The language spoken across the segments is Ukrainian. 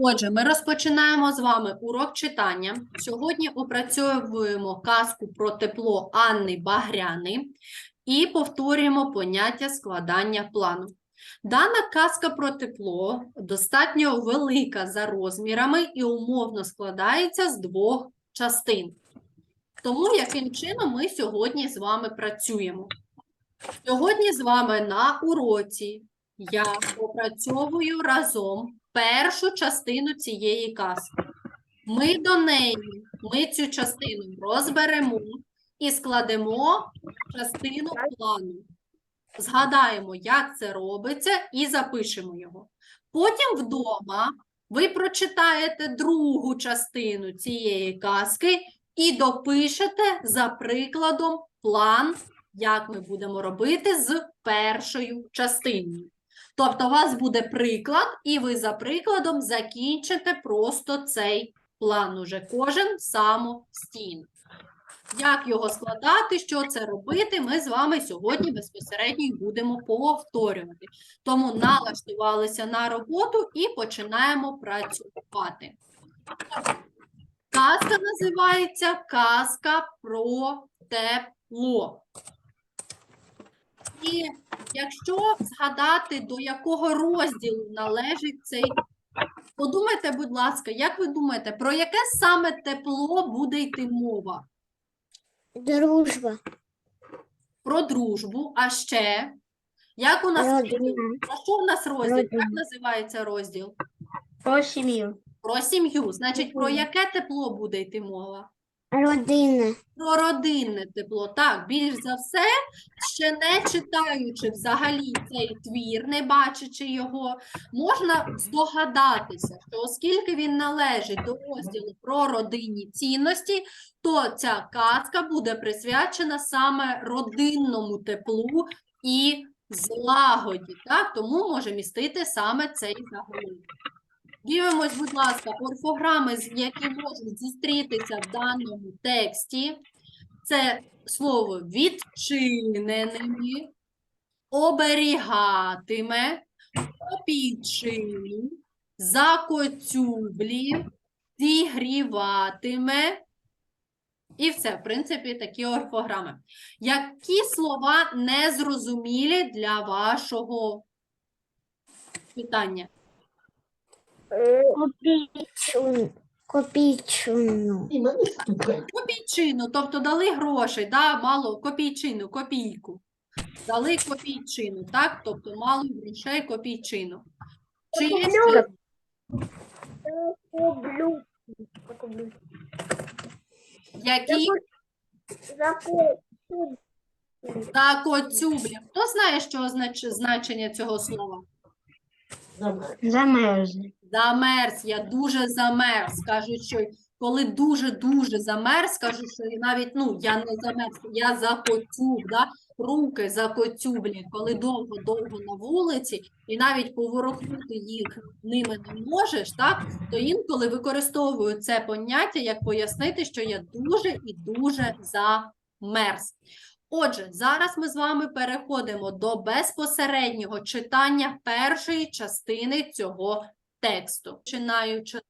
Отже, ми розпочинаємо з вами урок читання. Сьогодні опрацьовуємо казку про тепло Анни Багряни і повторюємо поняття складання плану. Дана казка про тепло достатньо велика за розмірами і умовно складається з двох частин. Тому яким чином ми сьогодні з вами працюємо? Сьогодні з вами на уроці я опрацьовую разом першу частину цієї казки. Ми до неї, ми цю частину розберемо і складемо частину плану. Згадаємо, як це робиться, і запишемо його. Потім вдома ви прочитаєте другу частину цієї казки і допишете за прикладом план, як ми будемо робити з першою частиною. Тобто, у вас буде приклад, і ви за прикладом закінчите просто цей план уже кожен самостійно. Як його складати, що це робити, ми з вами сьогодні безпосередньо будемо повторювати. Тому налаштувалися на роботу і починаємо працювати. Казка називається Казка про тепло. І якщо згадати, до якого розділу належить цей, подумайте, будь ласка, як ви думаєте, про яке саме тепло буде йти мова? Дружба. Про дружбу, а ще? Як у нас? Родина. Про що у нас розділ? Як називається розділ? Про сім'ю. Про сім'ю. Значить, про яке тепло буде йти мова? Родина. Про родинне тепло. Так, більш за все, ще не читаючи взагалі цей твір, не бачачи його, можна здогадатися, що оскільки він належить до розділу про родинні цінності, то ця казка буде присвячена саме родинному теплу і злагоді. Так? Тому може містити саме цей заголовок. Дивимось, будь ласка, орфограми, які можуть зустрітися в даному тексті. Це слово відчиненими, оберігатиме, опічину, закоцюблі, зігріватиме. І все, в принципі, такі орфограми. Які слова незрозумілі для вашого питання? Копійчуну. Копійчину, тобто дали грошей, да, мало копійчину, копійку. Дали копійчину, так? Тобто мало грошей копійчину. Чи є ще? Які закоцюблі? Хто знає, що означ- значення цього слова? Замерзли. Замерз, я дуже замерз. Кажуть, що коли дуже-дуже замерз, кажуть, що і навіть, ну, я не замерз, я закоцюб, да? руки закоцюблі, коли довго-довго на вулиці, і навіть поворухнути їх ними не можеш, так? То інколи використовую це поняття, як пояснити, що я дуже і дуже замерз. Отже, зараз ми з вами переходимо до безпосереднього читання першої частини цього тексту. Починаю читати.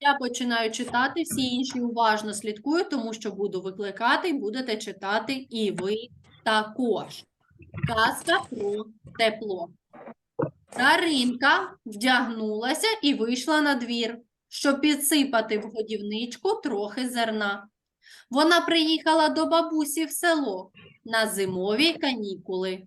Я починаю читати, всі інші уважно слідкують, тому що буду викликати і будете читати і ви також. Казка про тепло. Даринка вдягнулася і вийшла на двір, щоб підсипати в годівничку трохи зерна. Вона приїхала до бабусі в село на зимові канікули.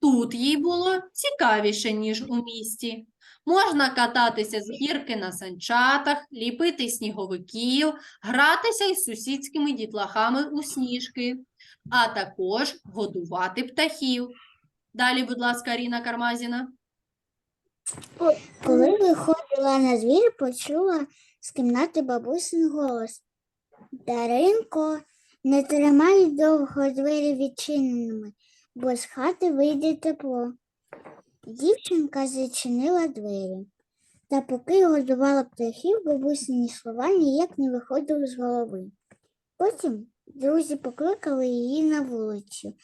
Тут їй було цікавіше, ніж у місті. Можна кататися з гірки на санчатах, ліпити сніговиків, гратися із сусідськими дітлахами у сніжки, а також годувати птахів. Далі, будь ласка, Аріна Кармазіна. Коли виходила на двір, почула з кімнати бабусин голос. Даринко, не тримай довго двері відчиненими, бо з хати вийде тепло. Дівчинка зачинила двері. Та поки годувала птахів, бабусині слова ніяк не виходили з голови. Потім друзі покликали її на вулицю,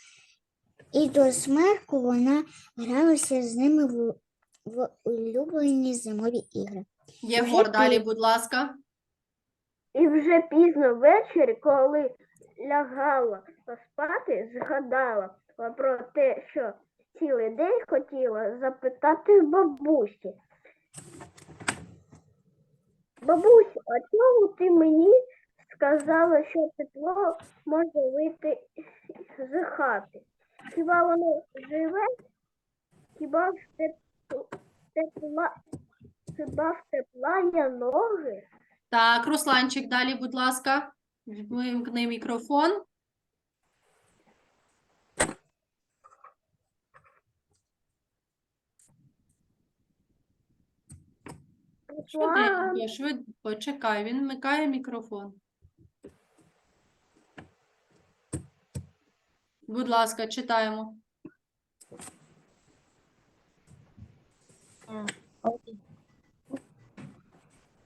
і до смерку вона гралася з ними в в улюблені зимові ігри. Єгор, далі, будь ласка. І вже пізно ввечері, коли лягала поспати, згадала про те, що цілий день хотіла запитати бабусі. Бабусю, а чому ти мені сказала, що тепло може вийти з хати? Хіба воно живе? Хіба в тепла, хіба в тепла є ноги? Так, Русланчик, далі, будь ласка. Вимкни мікрофон. Швиденько, швид... Почекай, він вмикає мікрофон. Будь ласка, читаємо.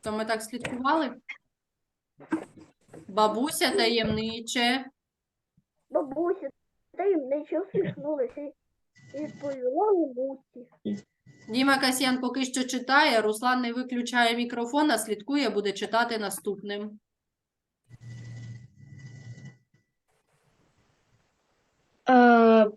То ми так слідкували? Бабуся таємниче. Бабуся таємниче усміхнулася і відповіла бабусі. Діма Касьян поки що читає, Руслан не виключає мікрофон, а слідкує, буде читати наступним. Е,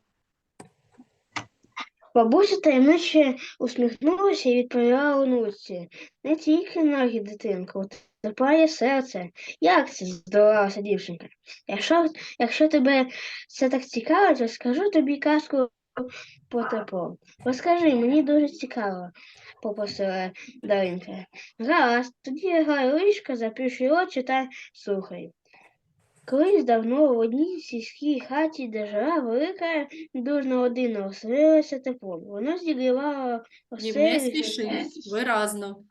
Бабуся таємниче усміхнулася і відповіла онуці. Не тільки ноги, дитинко, утопає серце. Як це здолалася дівчинка? Якщо, якщо тебе це так цікаво, то скажу тобі казку про тепло. Розкажи, мені дуже цікаво, попросила Даринка. Гаразд, тоді ліжко, заплющуй очі та слухай. Колись давно в одній сільській хаті, де жила велика дружна родина, оселилося тепло. Воно зігрівало не оселі, спіши, виразно.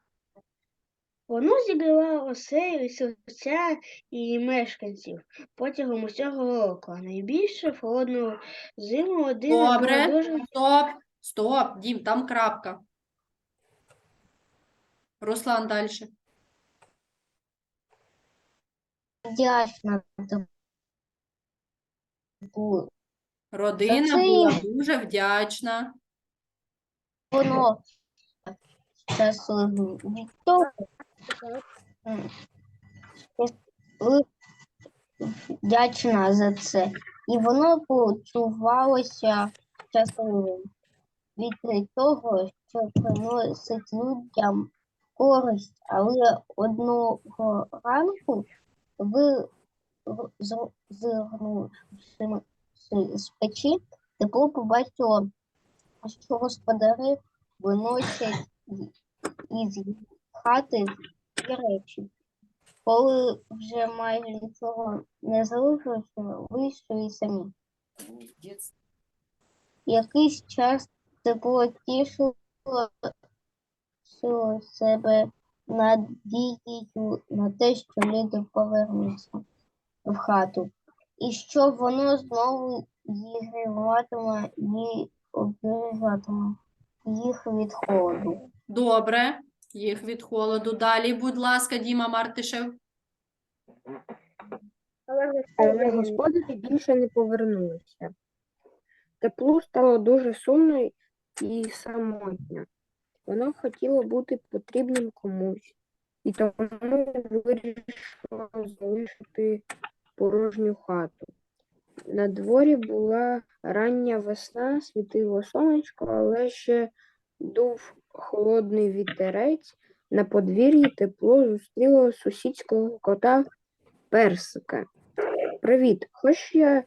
воно зігрівало оселі, серця і мешканців протягом усього року. А найбільше в холодну зиму родина Добре. дуже Стоп, стоп, Дім, там крапка. Руслан далі. Вдячна. Родина це була дуже вдячна. Воно щасливо від того, м, щасливо, вдячна за це. І воно почувалося щасливим від того, що приносить людям користь, але одного ранку ви зирнувши з печі, тепло побачило, що господари виносять із хати ті речі. Коли вже майже нічого не залишилося, вийшли і самі. Якийсь час тепло тішило себе надією на те, що люди повернуться в хату, і що воно знову зігріватиме і оберігатиме їх від холоду. Добре, їх від холоду. Далі, будь ласка, Діма Мартишев. Але Але господарі більше не повернулися. Теплу стало дуже сумно і самотньо. Воно хотіло бути потрібним комусь, і тому вирішило залишити порожню хату. На дворі була рання весна, світило сонечко, але ще дув холодний вітерець. На подвір'ї тепло зустріло сусідського кота Персика. Привіт, хоч я,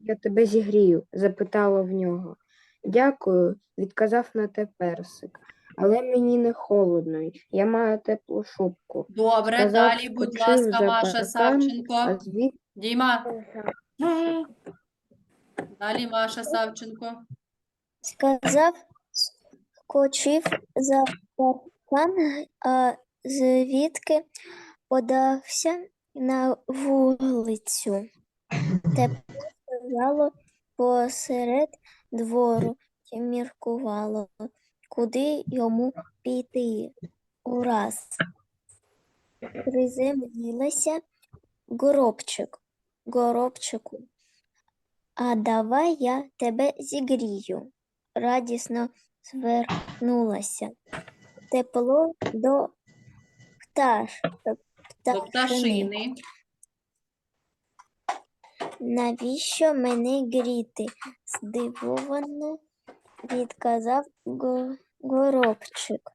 я тебе зігрію? запитала в нього. Дякую, відказав на те персик. Але мені не холодно, я маю теплу шубку. Добре, Сказав, далі, будь скочив ласка, за Маша паркан, Савченко. А звід Діма. Далі Маша Савченко. Сказав, скочив за паркан, а звідки подався на вулицю. Тепло стояло посеред двору і міркувало, куди йому піти. Ураз приземлилася горобчик, горобчику. А давай я тебе зігрію. Радісно звернулася. Тепло до пташ, До пташини. Навіщо мене гріти? здивовано відказав горобчик.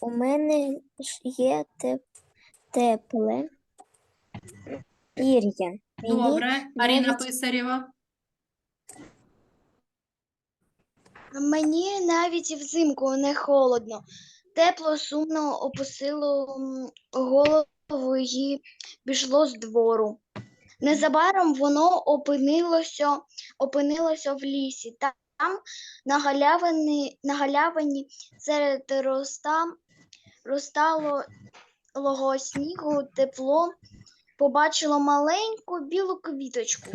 У мене ж є те- тепле пір'я. Мені Добре. Аріна навіть- Писарєва. Мені навіть і взимку не холодно. Тепло сумно опустило голову і пішло з двору. Незабаром воно опинилося, опинилося в лісі. Там на галявині, серед роста, розталого снігу тепло побачило маленьку білу квіточку.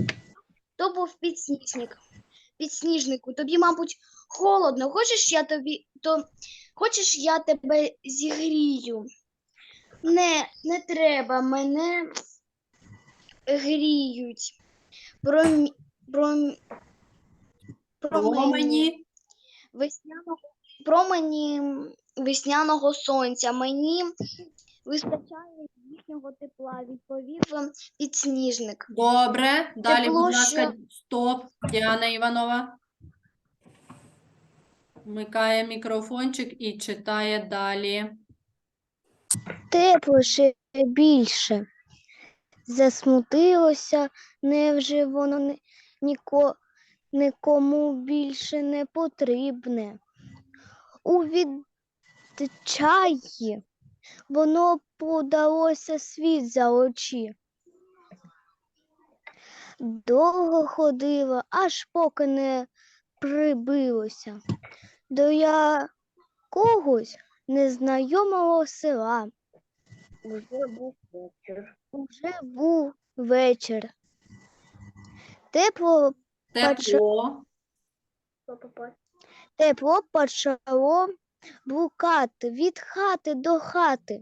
То був підсніжник. Підсніжнику, тобі, мабуть, холодно. Хочеш, я тобі, то хочеш, я тебе зігрію? Не, не треба, мене гріють. Промі, пром, промені весняного, промені весняного сонця. Мені вистачає їхнього тепла, відповів підсніжник. Добре. Далі, Тепло, будь ласка, що- стоп. Діана Іванова. Вмикає мікрофончик і читає далі. тепло ще більше. Засмутилося, невже воно не- ніко, нікому більше не потрібне. У відчаї воно подалося світ за очі. Довго ходило, аж поки не прибилося до якогось незнайомого села. Вже був вечір. Уже був вечір. Тепло, Тепло. Тепло почало блукати від хати до хати,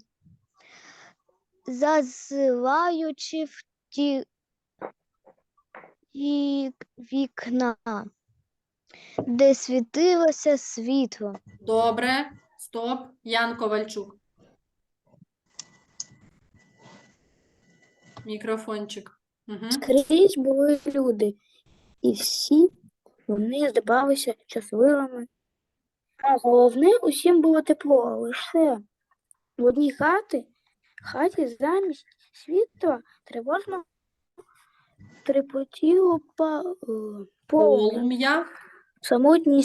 зазиваючи в ті ті вікна, де світилося світло. Добре. Стоп. Ян Ковальчук. Мікрофончик. Угу. Скрізь були люди, і всі вони здавалися щасливими. А головне, усім було тепло, лише в одній хаті, хаті замість світла тривожно трепотіло е, полум'я самотні,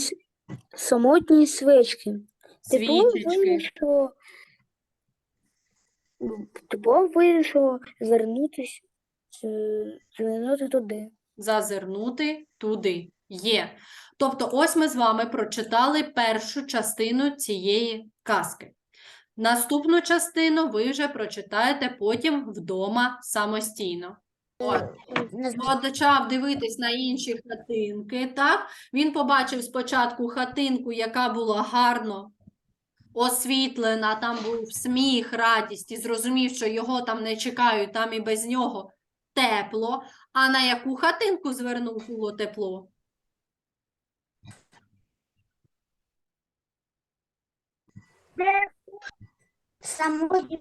самотні свечки. Тепло вирішило, тепло вирішило звернутися, е, звернути туди. Зазирнути туди. Є. Тобто, ось ми з вами прочитали першу частину цієї казки. Наступну частину ви вже прочитаєте потім вдома самостійно. Почав дивитись на інші хатинки, так? Він побачив спочатку хатинку, яка була гарно освітлена, там був сміх, радість, і зрозумів, що його там не чекають, там і без нього тепло. А на яку хатинку звернув було тепло? Самотня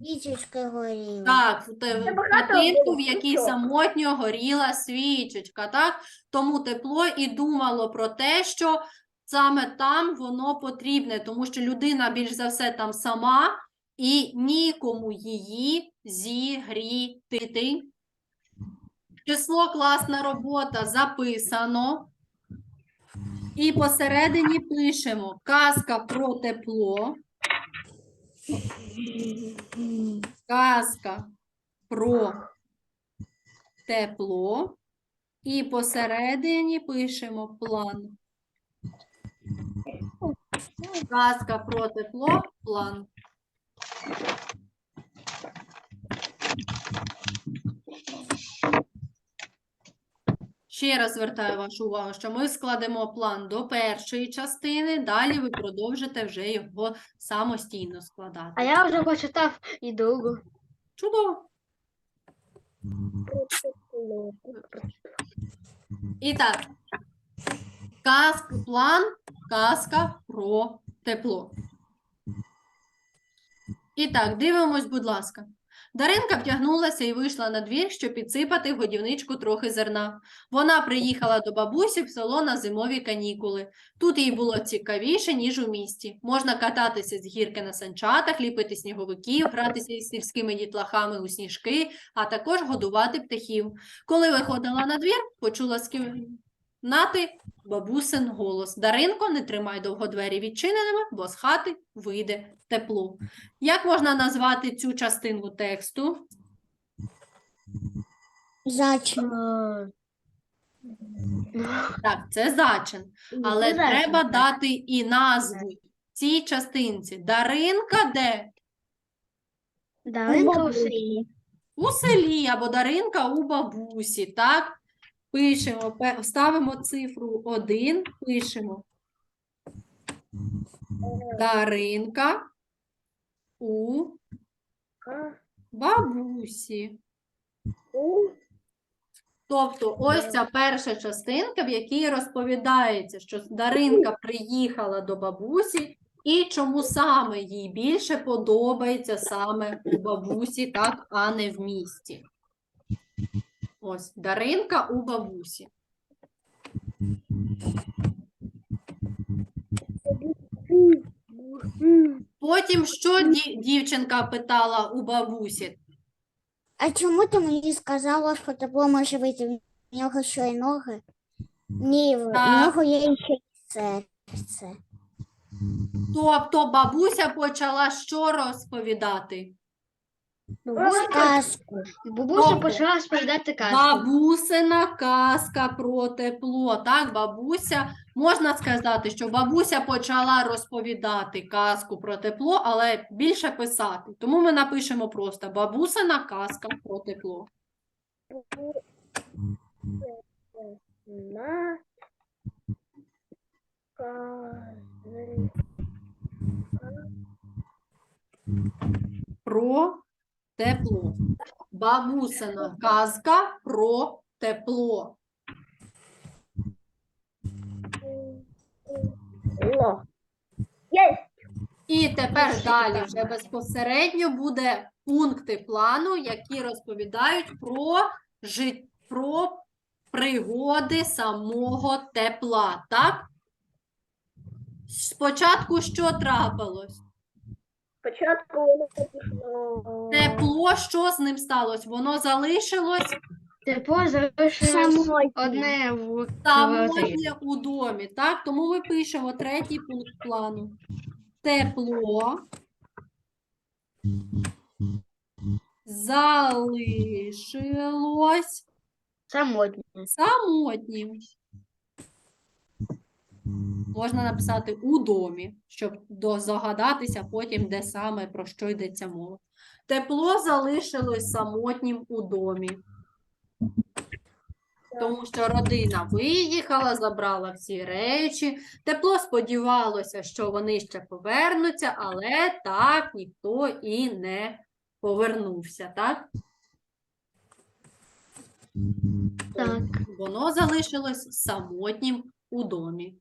свічечка горіла. Так, в те- Це багато хатинку, було в якій свічок. самотньо горіла свічечка, так? Тому тепло і думало про те, що саме там воно потрібне, тому що людина більш за все там сама і нікому її зігріти. Число класна робота записано. І посередині пишемо казка про тепло. Казка про тепло. І посередині пишемо план. Казка про тепло, план. Ще раз звертаю вашу увагу, що ми складемо план до першої частини, далі ви продовжите вже його самостійно складати. А я вже почитав і другу. Чудово! І так, казка, план, казка про тепло. І так, дивимось, будь ласка. Даринка втягнулася і вийшла на двір, щоб підсипати в годівничку трохи зерна. Вона приїхала до бабусі в село на зимові канікули. Тут їй було цікавіше, ніж у місті. Можна кататися з гірки на санчатах, ліпити сніговиків, гратися із сільськими дітлахами у сніжки, а також годувати птахів. Коли виходила на двір, почула з кімнати бабусин голос. Даринко, не тримай довго двері відчиненими, бо з хати вийде тепло. Як можна назвати цю частинку тексту? Зачин. Так, це зачин. Але треба дати і назву цій частинці. Даринка де? Даринка у селі. У селі або Даринка у бабусі, так? Пишемо, пе- ставимо цифру 1, пишемо. Даринка у бабусі. Тобто ось ця перша частинка, в якій розповідається, що Даринка приїхала до бабусі, і чому саме їй більше подобається саме у бабусі, так, а не в місті. Ось Даринка у бабусі. Потім що ді- дівчинка питала у бабусі? А чому ти мені сказала, що тепло може вийти в нього ще й ноги? Ні, в Так. нього є ще й серце. Тобто бабуся почала що розповідати? Казку. Бабуся почала розповідати казку. Бабусина казка про тепло. Так, бабуся, можна сказати, що бабуся почала розповідати казку про тепло, але більше писати. Тому ми напишемо просто бабусина казка про тепло. На Про тепло. Бабусина казка про тепло. Є. І тепер далі вже безпосередньо буде пункти плану, які розповідають про, жит... про пригоди самого тепла. Так? Спочатку що трапилось? Спочатку воно пішло. Тепло, що з ним сталося? Воно залишилось Тепло залишилось одне в самотнє у домі. Так? Тому ми пишемо третій пункт плану. Тепло залишилось самотнє. самотнім. Можна написати у домі, щоб дозагадатися потім, де саме про що йдеться мова. Тепло залишилось самотнім у домі. Тому що родина виїхала, забрала всі речі. Тепло сподівалося, що вони ще повернуться, але так ніхто і не повернувся, так? Так. Воно залишилось самотнім у домі.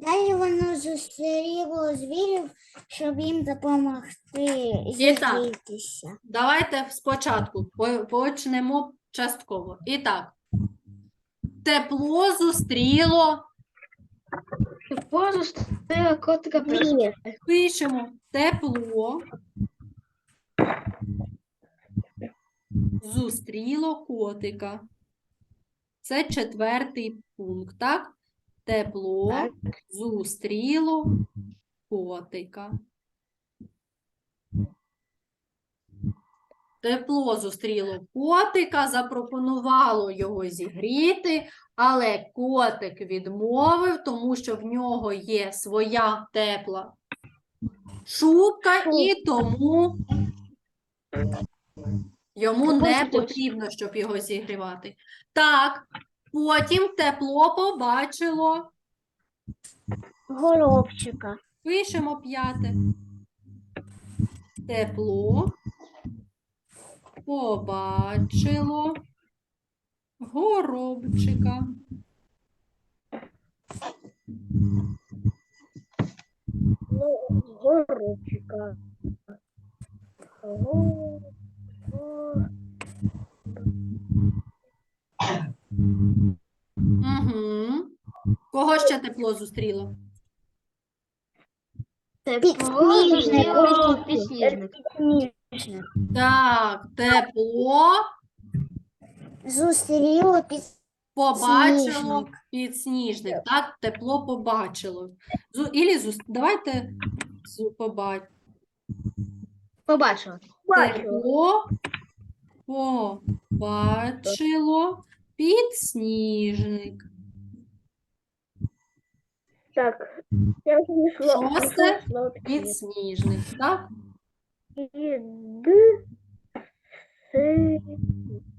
Далі воно зустріло звірів, щоб їм допомогти І так. зігрітися. Давайте спочатку по- почнемо частково. І так, тепло зустріло, Тепло зустріла котика Звір. пишемо тепло зустріло котика. Це четвертий пункт, так? Тепло Так. зустріло котика. Тепло зустріло котика, запропонувало його зігріти, але котик відмовив, тому що в нього є своя тепла шубка, і тому йому не потрібно, щоб його зігрівати. Так, Потім тепло побачило. Горобчика. Пишемо п'яте. Тепло. Побачило. Горобчика. Ну, горобчика. Горобчика. Угу. Кого ще тепло зустріло? Підсніжник. Підсніжник. Так, тепло Зустріло під побачило Сніжник. підсніжник. Так, тепло побачило. Зу... Ілі зус... Давайте зу... побач... Побачила. Тепло побачило підсніжник. Так, я вже знайшла. Шосте. знайшла отакі. Підсніжник, так? І д, с,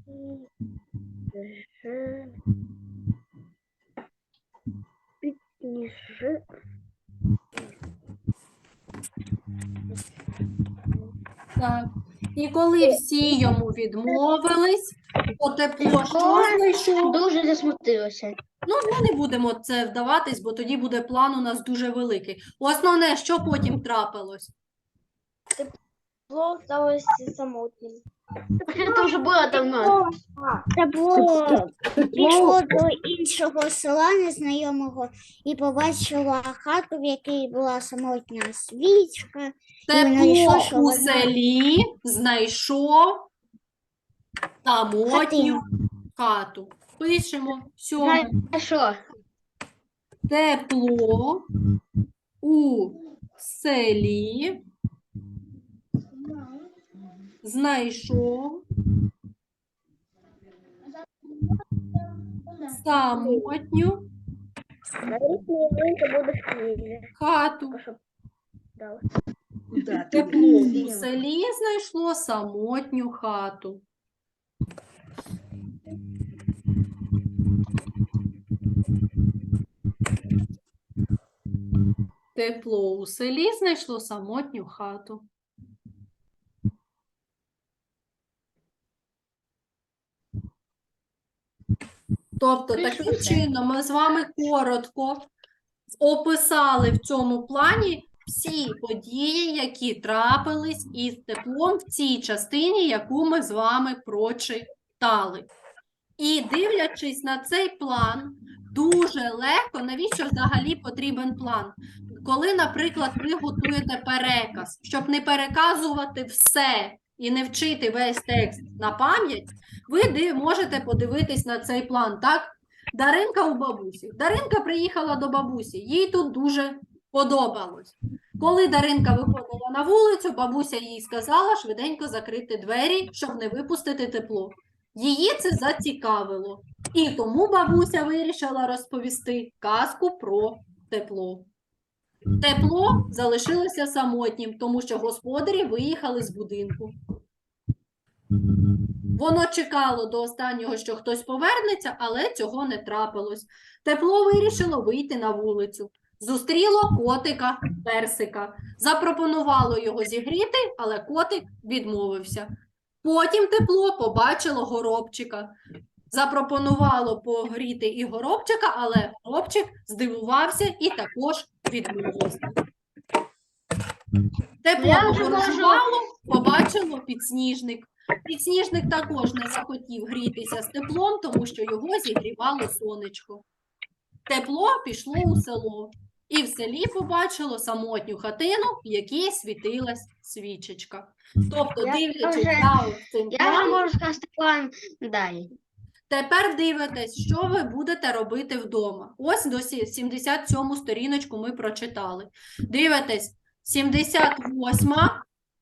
і, ж, підсніж, Так. І коли всі йому відмовились, то тепло що знайшов? Дуже засмутилося. Ну, ми не будемо це вдаватись, бо тоді буде план у нас дуже великий. Основне, що потім трапилось? Тепло сталося самотнім. Це вже було давно. Тепло пішло до іншого села незнайомого і побачила хату, в якій була самотня свічка. Тепло що у вона- селі знайшов самотню хату. Пишемо все. Тепло у селі знайшов самотню хату. Тепло у селі знайшло самотню хату. Тепло у селі знайшло самотню хату. Тобто, таким чином ми з вами коротко описали в цьому плані всі події, які трапились із теплом в цій частині, яку ми з вами прочитали. І дивлячись на цей план, дуже легко, навіщо взагалі потрібен план? Коли, наприклад, ви готуєте переказ, щоб не переказувати все і не вчити весь текст на пам'ять, ви можете подивитись на цей план, так? Даринка у бабусі. Даринка приїхала до бабусі, їй тут дуже подобалось. Коли Даринка виходила на вулицю, бабуся їй сказала швиденько закрити двері, щоб не випустити тепло. Її це зацікавило. І тому бабуся вирішила розповісти казку про тепло. Тепло залишилося самотнім, тому що господарі виїхали з будинку. Воно чекало до останнього, що хтось повернеться, але цього не трапилось. Тепло вирішило вийти на вулицю. Зустріло котика персика. Запропонувало його зігріти, але котик відмовився. Потім тепло побачило горобчика. Запропонувало погріти і горобчика, але горобчик здивувався і також відмовився. Тепло вже побачило підсніжник. Підсніжник також не захотів грітися з теплом, тому що його зігрівало сонечко. Тепло пішло у село, і в селі побачило самотню хатину, в якій світилась свічечка. Тобто, дивлячись за цим Я можу сказати план далі. Тепер дивитесь, що ви будете робити вдома. Ось до сі- 77 сторіночку ми прочитали. Дивитесь, 78,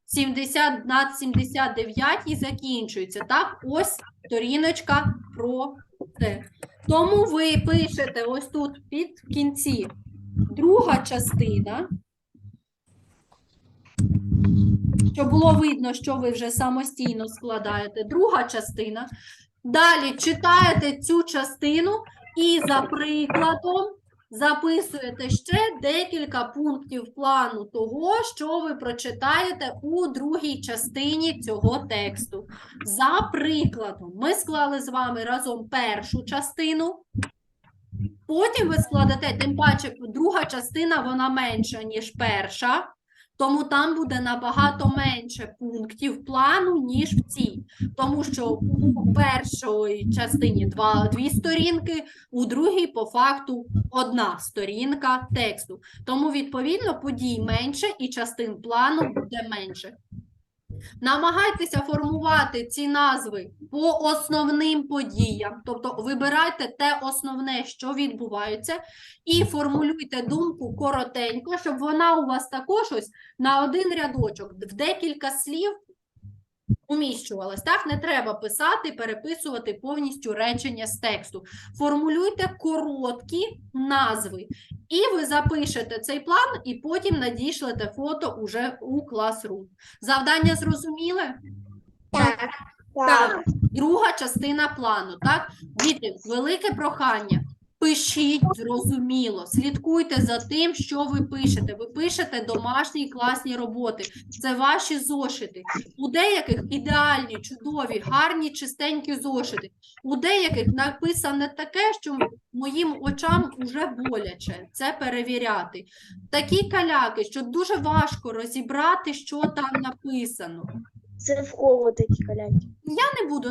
70 над 79 і закінчується. Так, ось сторіночка про це. Тому ви пишете ось тут під кінці друга частина. Щоб було видно, що ви вже самостійно складаєте. Друга частина. Далі читаєте цю частину і за прикладом записуєте ще декілька пунктів плану того, що ви прочитаєте у другій частині цього тексту. За прикладом, ми склали з вами разом першу частину. Потім ви складете, тим паче, друга частина вона менша, ніж перша. Тому там буде набагато менше пунктів плану, ніж в цій. Тому що у першій частині два, дві сторінки, у другій по факту одна сторінка тексту. Тому, відповідно, подій менше і частин плану буде менше. Намагайтеся формувати ці назви по основним подіям, тобто вибирайте те основне, що відбувається, і формулюйте думку коротенько, щоб вона у вас також ось на один рядочок, в декілька слів уміщувалась. Так, не треба писати, переписувати повністю речення з тексту. Формулюйте короткі назви, і ви запишете цей план, і потім надішлете фото уже у Classroom. Завдання зрозуміле? Так. Так. Друга частина плану. Так, діти, велике прохання. Пишіть зрозуміло, слідкуйте за тим, що ви пишете. Ви пишете домашні класні роботи. Це ваші зошити. У деяких ідеальні, чудові, гарні, чистенькі зошити. У деяких написане таке, що моїм очам уже боляче це перевіряти. Такі каляки, що дуже важко розібрати, що там написано. Це в кого такі каляки? Я не буду